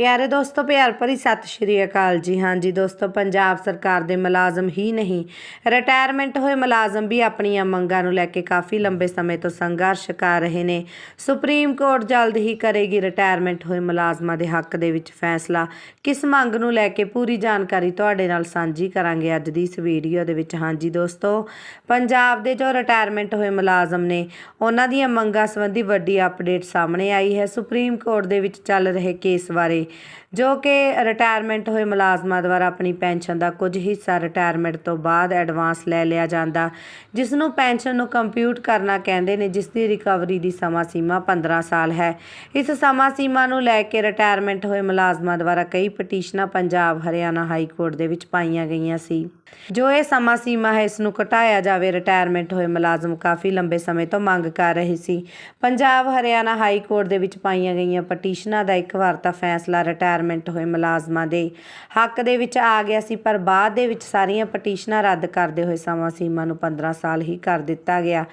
ਪਿਆਰੇ ਦੋਸਤੋ, ਪਿਆਰ ਭਰੀ ਸਤਿ ਸ਼੍ਰੀ ਅਕਾਲ ਜੀ। ਹਾਂਜੀ ਦੋਸਤੋ, ਪੰਜਾਬ ਸਰਕਾਰ ਦੇ ਮੁਲਾਜ਼ਮ ਹੀ ਨਹੀਂ। ਰਿਟਾਇਰਮੈਂਟ ਹੋਏ ਮੁਲਾਜ਼ਮ ਵੀ ਆਪਣੀਆਂ ਮੰਗਾਂ ਨੂੰ ਲੈ ਕੇ ਕਾਫੀ ਲੰਬੇ ਸਮੇਂ ਤੋਂ ਸੰਘਰਸ਼ ਕਰ ਰਹੇ ਨੇ। ਸੁਪਰੀਮ ਕੋਰਟ ਜਲਦ ਹੀ ਕਰੇਗੀ ਰਿਟਾਇਰਮੈਂਟ ਹੋਏ ਮੁਲਾਜ਼ਮਾਂ ਦੇ ਹੱਕ ਦੇ ਵਿੱਚ ਫੈਸਲਾ। ਕਿਸ ਮੰਗ ਨੂੰ ਲੈ ਕੇ ਪੂਰੀ ਜਾਣਕਾਰੀ ਤੁਹਾਡੇ ਨਾਲ ਸਾਂਝੀ ਕਰਾਂਗੇ ਅੱਜ ਦੀ ਇਸ ਵੀਡੀਓ ਦੇ ਵਿੱਚ। ਹਾਂਜੀ ਦੋਸਤੋ, ਪੰਜਾਬ ਦੇ ਜੋ ਰਿਟਾਇਰਮੈਂਟ ਹੋਏ ਮੁਲਾਜ਼ਮ ਨੇ, ਉਹਨਾਂ ਦੀਆਂ ਮੰਗਾਂ ਸੰਬੰਧੀ ਵੱਡੀ ਅਪਡੇਟ ਸਾਹਮਣੇ ਆਈ ਹੈ। ਸੁਪਰੀਮ ਕੋਰਟ ਦੇ ਵਿੱਚ ਚੱਲ ਰਹੇ ਕੇਸ ਬਾਰੇ ਜੋ ਕਿ ਰਿਟਾਇਰਮੈਂਟ ਹੋਏ ਮੁਲਾਜ਼ਮਾਂ ਦੁਆਰਾ ਆਪਣੀ ਪੈਨਸ਼ਨ ਦਾ ਕੁਝ ਹਿੱਸਾ ਰਿਟਾਇਰਮੈਂਟ ਤੋਂ ਬਾਅਦ ਐਡਵਾਂਸ ਲੈ ਲਿਆ ਜਾਂਦਾ। ਜਿਸ ਨੂੰ ਪੈਨਸ਼ਨ ਨੂੰ ਕੰਪਿਊਟ ਕਰਨਾ ਕਹਿੰਦੇ ਨੇ ਜਿਸ ਦੀ ਰਿਕਵਰੀ ਦੀ ਸਮਾਂ ਸੀਮਾ 15 ਸਾਲ ਹੈ। ਇਸ ਸਮਾਂ ਸੀਮਾ ਨੂੰ ਲੈ ਕੇ ਰਿਟਾਇਰਮੈਂਟ ਹੋਏ ਮੁਲਾਜ਼ਮਾਂ ਦੁਆਰਾ ਕਈ ਪਟੀਸ਼ਨਾਂ ਪੰਜਾਬ, ਹਰਿਆਣਾ ਹਾਈ ਕੋਰਟ ਦੇ ਵਿੱਚ ਪਾਈਆਂ ਗਈਆਂ ਸੀ। ਜੋ ਇਹ ਸਮਾਂ ਸੀਮਾ ਹੈ, ਇਸ ਨੂੰ ਘਟਾਇਆ ਜਾਵੇ ਰਿਟਾਇਰਮੈਂਟ ਹੋਏ ਮੁਲਾਜ਼ਮ ਕਾਫੀ ਲੰਬੇ ਸਮੇਂ ਤੋਂ ਮੰਗ ਕਰ ਰਹੇ ਸੀ। ਪੰਜਾਬ ਹਰਿਆਣਾ ਹਾਈ ਕੋਰਟ ਦੇ ਵਿੱਚ ਪਾਈਆਂ ਗਈਆਂ ਪਟੀਸ਼ਨਾਂ ਦਾ ਇੱਕ ਵਾਰ ਤਾਂ ਫੈਸਲਾ ਰਿਟਾਇਰਮੈਂਟ ਹੋਏ ਮੁਲਾਜ਼ਮਾਂ ਦੇ ਹੱਕ ਦੇ ਵਿੱਚ ਆ ਗਿਆ ਸੀ, ਪਰ ਬਾਅਦ ਦੇ ਵਿੱਚ ਸਾਰੀਆਂ ਪਟੀਸ਼ਨਾਂ ਰੱਦ ਕਰਦੇ ਹੋਏ ਸਮਾਂ ਸੀਮਾ ਨੂੰ 15 ਸਾਲ ਹੀ ਕਰ ਦਿੱਤਾ ਗਿਆ।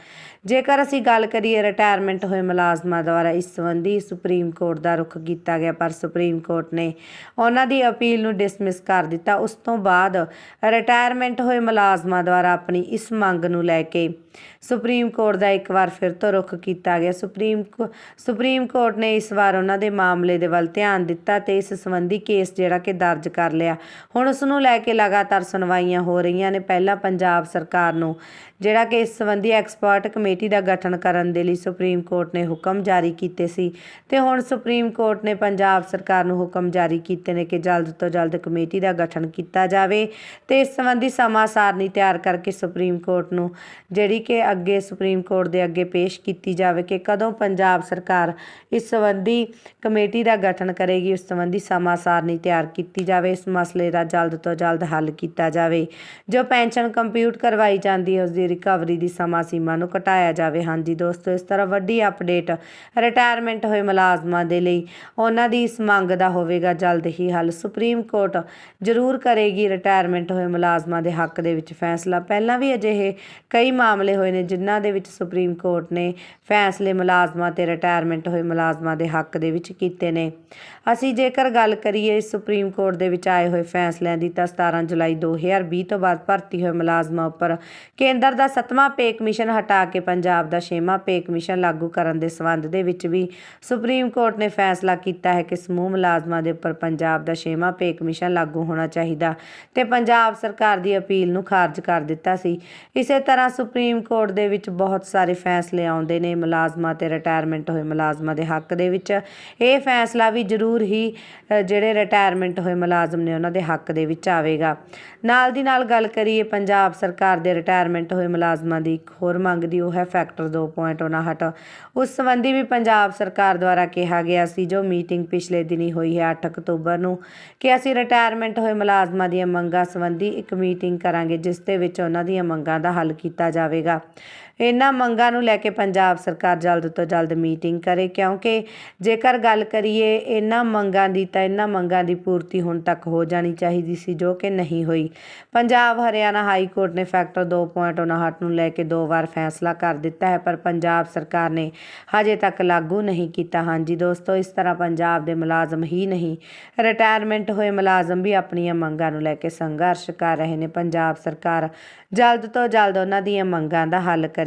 ਜੇਕਰ ਅਸੀਂ ਗੱਲ ਕਰੀਏ ਰਿਟਾਇਰਮੈਂਟ ਹੋਏ ਮੁਲਾਜ਼ਮਾਂ ਦੁਆਰਾ, ਇਸ ਸੰਬੰਧੀ ਸੁਪਰੀਮ ਕੋਰਟ ਦਾ ਰੁਖ ਕੀਤਾ ਗਿਆ, ਪਰ ਸੁਪਰੀਮ ਕੋਰਟ ਨੇ ਉਹਨਾਂ ਦੀ ਅਪੀਲ ਨੂੰ ਡਿਸਮਿਸ ਕਰ ਦਿੱਤਾ। ਉਸ ਤੋਂ ਬਾਅਦ ਰਿਟਾਇਰ ਰਿਟਾਇਰਮੈਂਟ ਹੋਏ ਮੁਲਾਜ਼ਮਾਂ ਦੁਆਰਾ ਆਪਣੀ ਇਸ ਮੰਗ ਨੂੰ ਲੈ ਕੇ ਸੁਪਰੀਮ ਕੋਰਟ ਦਾ ਇੱਕ ਵਾਰ ਫਿਰ ਤੋਂ ਰੁਖ ਕੀਤਾ ਗਿਆ। ਸੁਪਰੀਮ ਸੁਪਰੀਮ ਕੋਰਟ ਨੇ ਇਸ ਵਾਰ ਉਹਨਾਂ ਦੇ ਮਾਮਲੇ ਦੇ ਵੱਲ ਧਿਆਨ ਦਿੱਤਾ ਤੇ ਇਸ ਸੰਬੰਧੀ ਕੇਸ ਜਿਹੜਾ ਕਿ ਦਰਜ ਕਰ ਲਿਆ। ਹੁਣ ਉਸ ਨੂੰ ਲੈ ਕੇ ਲਗਾਤਾਰ ਸੁਣਵਾਈਆਂ ਹੋ ਰਹੀਆਂ ਨੇ। ਪਹਿਲਾਂ ਪੰਜਾਬ ਸਰਕਾਰ ਨੂੰ ਜਿਹੜਾ ਕਿ ਇਸ ਸੰਬੰਧੀ ਐਕਸਪਰਟ ਕਮੇਟੀ ਦਾ ਗਠਨ ਕਰਨ ਦੇ ਲਈ ਸੁਪਰੀਮ ਕੋਰਟ ਨੇ ਹੁਕਮ ਜਾਰੀ ਕੀਤੇ ਸੀ ਤੇ ਹੁਣ ਸੁਪਰੀਮ ਕੋਰਟ ਨੇ ਪੰਜਾਬ ਸਰਕਾਰ ਨੂੰ ਹੁਕਮ ਜਾਰੀ ਕੀਤੇ ਨੇ ਕਿ ਜਲਦ ਤੋਂ ਜਲਦ ਕਮੇਟੀ ਦਾ ਗਠਨ ਕੀਤਾ ਜਾਵੇ ਤੇ ਇਸ ਸੰਬੰਧੀ ਸੰਬੰਧੀ ਸਮਾਂ ਸਾਰਨੀ ਤਿਆਰ ਕਰਕੇ ਸੁਪਰੀਮ ਕੋਰਟ ਨੂੰ, ਜਿਹੜੀ ਕਿ ਅੱਗੇ ਸੁਪਰੀਮ ਕੋਰਟ ਦੇ ਅੱਗੇ ਪੇਸ਼ ਕੀਤੀ ਜਾਵੇ ਕਿ ਕਦੋਂ ਪੰਜਾਬ ਸਰਕਾਰ ਇਸ ਸੰਬੰਧੀ ਕਮੇਟੀ ਦਾ ਗਠਨ ਕਰੇਗੀ, ਉਸ ਸੰਬੰਧੀ ਸਮਾਂ ਸਾਰਨੀ ਤਿਆਰ ਕੀਤੀ ਜਾਵੇ, ਇਸ ਮਸਲੇ ਦਾ ਜਲਦ ਤੋਂ ਜਲਦ ਹੱਲ ਕੀਤਾ ਜਾਵੇ। ਜੋ ਪੈਨਸ਼ਨ ਕੰਪਿਊਟ ਕਰਵਾਈ ਜਾਂਦੀ ਹੈ ਉਸ ਦੀ ਰਿਕਵਰੀ ਦੀ ਸਮਾਂ ਸੀਮਾ ਨੂੰ ਘਟਾਇਆ ਜਾਵੇ। ਹਾਂਜੀ ਦੋਸਤੋ, ਇਸ ਤਰ੍ਹਾਂ ਵੱਡੀ ਅਪਡੇਟ ਰਿਟਾਇਰਮੈਂਟ ਹੋਏ ਮੁਲਾਜ਼ਮਾਂ ਦੇ ਲਈ, ਉਹਨਾਂ ਦੀ ਇਸ ਮੰਗ ਦਾ ਹੋਵੇਗਾ ਜਲਦ ਹੀ ਹੱਲ। ਸੁਪਰੀਮ ਕੋਰਟ ਜ਼ਰੂਰ ਕਰੇਗੀ ਰਿਟਾਇਰਮੈਂਟ ਹੋਏ ਮੁਲਾਜ਼ਮ ਦੇ ਹੱਕ ਦੇ ਵਿੱਚ ਫੈਸਲਾ। ਪਹਿਲਾਂ ਵੀ ਅਜਿਹੇ ਕਈ ਮਾਮਲੇ ਹੋਏ ਨੇ ਜਿਨ੍ਹਾਂ ਦੇ ਵਿੱਚ ਸੁਪਰੀਮ ਕੋਰਟ ਨੇ ਫੈਸਲੇ ਮੁਲਾਜ਼ਮਾਂ ਤੇ ਰਿਟਾਇਰਮੈਂਟ ਹੋਏ ਮੁਲਾਜ਼ਮਾਂ ਦੇ ਹੱਕ ਦੇ ਵਿੱਚ ਕੀਤੇ ਨੇ। ਅਸੀਂ ਜੇਕਰ ਗੱਲ ਕਰੀਏ, ਸੁਪਰੀਮ ਕੋਰਟ ਦੇ ਵਿੱਚ ਆਏ ਹੋਏ ਫੈਸਲਿਆਂ ਦੀ ਤਾਂ 17 ਜੁਲਾਈ 2020 ਤੋਂ ਬਾਅਦ ਭਰਤੀ ਹੋਏ ਮੁਲਾਜ਼ਮਾਂ ਉੱਪਰ ਕੇਂਦਰ ਦਾ 7ਵਾਂ ਪੇ ਕਮਿਸ਼ਨ ਹਟਾ ਕੇ ਪੰਜਾਬ ਦਾ 6ਵਾਂ ਪੇ ਕਮਿਸ਼ਨ ਲਾਗੂ ਕਰਨ ਦੇ ਸੰਬੰਧ ਦੇ ਵਿੱਚ ਵੀ ਸੁਪਰੀਮ ਕੋਰਟ ਨੇ ਫੈਸਲਾ ਕੀਤਾ ਹੈ ਕਿ ਸਮੂਹ ਮੁਲਾਜ਼ਮਾਂ ਦੇ ਉੱਪਰ ਪੰਜਾਬ ਦਾ 6ਵਾਂ ਪੇ ਕਮਿਸ਼ਨ ਲਾਗੂ ਹੋਣਾ ਚਾਹੀਦਾ ਤੇ ਪੰਜਾਬ ਸਰਕਾਰ ਦੀ ਅਪੀਲ ਨੂੰ ਖਾਰਜ ਕਰ ਦਿੱਤਾ ਸੀ। ਇਸੇ ਤਰ੍ਹਾਂ ਸੁਪਰੀਮ ਕੋਰਟ ਦੇ ਵਿੱਚ ਬਹੁਤ ਸਾਰੇ ਫੈਸਲੇ ਆਉਂਦੇ ਨੇ, ਮੁਲਾਜ਼ਮਾਂ ਤੇ ਰਿਟਾਇਰਮੈਂਟ ਹੋਏ ਮੁਲਾਜ਼ਮਾਂ ਦੇ ਹੱਕ ਦੇ ਵਿੱਚ। ਇਹ ਫੈਸਲਾ ਵੀ ਜ਼ਰੂਰ ਹੀ ਜਿਹੜੇ ਰਿਟਾਇਰਮੈਂਟ ਹੋਏ ਮੁਲਾਜ਼ਮ ਨੇ ਉਹਨਾਂ ਦੇ ਹੱਕ ਦੇ ਵਿੱਚ ਆਵੇਗਾ। ਨਾਲ ਦੀ ਨਾਲ ਗੱਲ ਕਰੀਏ, ਪੰਜਾਬ ਸਰਕਾਰ ਦੇ ਰਿਟਾਇਰਮੈਂਟ ਹੋਏ ਮੁਲਾਜ਼ਮਾਂ ਦੀ ਇੱਕ ਹੋਰ ਮੰਗ ਦੀ, ਉਹ ਹੈ ਫੈਕਟਰ 2.59 ਉਸ ਸੰਬੰਧੀ ਵੀ ਪੰਜਾਬ ਸਰਕਾਰ ਦੁਆਰਾ ਕਿਹਾ ਗਿਆ ਸੀ, ਜੋ ਮੀਟਿੰਗ ਪਿਛਲੇ ਦਿਨੀ ਹੋਈ ਹੈ 8 ਅਕਤੂਬਰ ਨੂੰ, ਕਿ ਅਸੀਂ ਰਿਟਾਇਰਮੈਂਟ ਹੋਏ ਮੁਲਾਜ਼ਮਾਂ ਦੀਆਂ ਮੰਗਾਂ ਸੰਬੰਧੀ ਇੱਕ ਮੀਟਿੰਗ ਕਰਾਂਗੇ ਜਿਸ ਦੇ ਵਿੱਚ ਉਹਨਾਂ ਦੀਆਂ ਮੰਗਾਂ ਦਾ ਹੱਲ ਕੀਤਾ ਜਾਵੇਗਾ। ਇਹਨਾਂ ਮੰਗਾਂ ਨੂੰ ਲੈ ਕੇ ਪੰਜਾਬ ਸਰਕਾਰ ਜਲਦ ਤੋਂ ਜਲਦ ਮੀਟਿੰਗ ਕਰੇ, ਕਿਉਂਕਿ ਜੇਕਰ ਗੱਲ ਕਰੀਏ, ਇਹਨਾਂ ਮੰਗਾਂ ਦੀ ਤਾਂ ਇਹਨਾਂ ਮੰਗਾਂ ਦੀ ਪੂਰਤੀ ਹੁਣ ਤੱਕ ਹੋ ਜਾਣੀ ਚਾਹੀਦੀ ਸੀ, ਜੋ ਕਿ ਨਹੀਂ ਹੋਈ। ਪੰਜਾਬ ਹਰਿਆਣਾ ਹਾਈ ਕੋਰਟ ਨੇ ਫੈਕਟਰ 2.59 ਨੂੰ ਲੈ ਕੇ ਦੋ ਵਾਰ ਫੈਸਲਾ ਕਰ ਦਿੱਤਾ ਹੈ, ਪਰ ਪੰਜਾਬ ਸਰਕਾਰ ਨੇ ਹਜੇ ਤੱਕ ਲਾਗੂ ਨਹੀਂ ਕੀਤਾ। ਹਾਂਜੀ ਦੋਸਤੋ, ਇਸ ਤਰ੍ਹਾਂ ਪੰਜਾਬ ਦੇ ਮੁਲਾਜ਼ਮ ਹੀ ਨਹੀਂ, ਰਿਟਾਇਰਮੈਂਟ ਹੋਏ ਮੁਲਾਜ਼ਮ ਵੀ ਆਪਣੀਆਂ ਮੰਗਾਂ ਨੂੰ ਲੈ ਕੇ ਸੰਘਰਸ਼ ਕਰ ਰਹੇ ਨੇ। ਪੰਜਾਬ ਸਰਕਾਰ ਜਲਦ ਤੋਂ ਜਲਦ ਉਹਨਾਂ ਦੀਆਂ ਮੰਗਾਂ ਦਾ ਹੱਲ ਕਰੇ।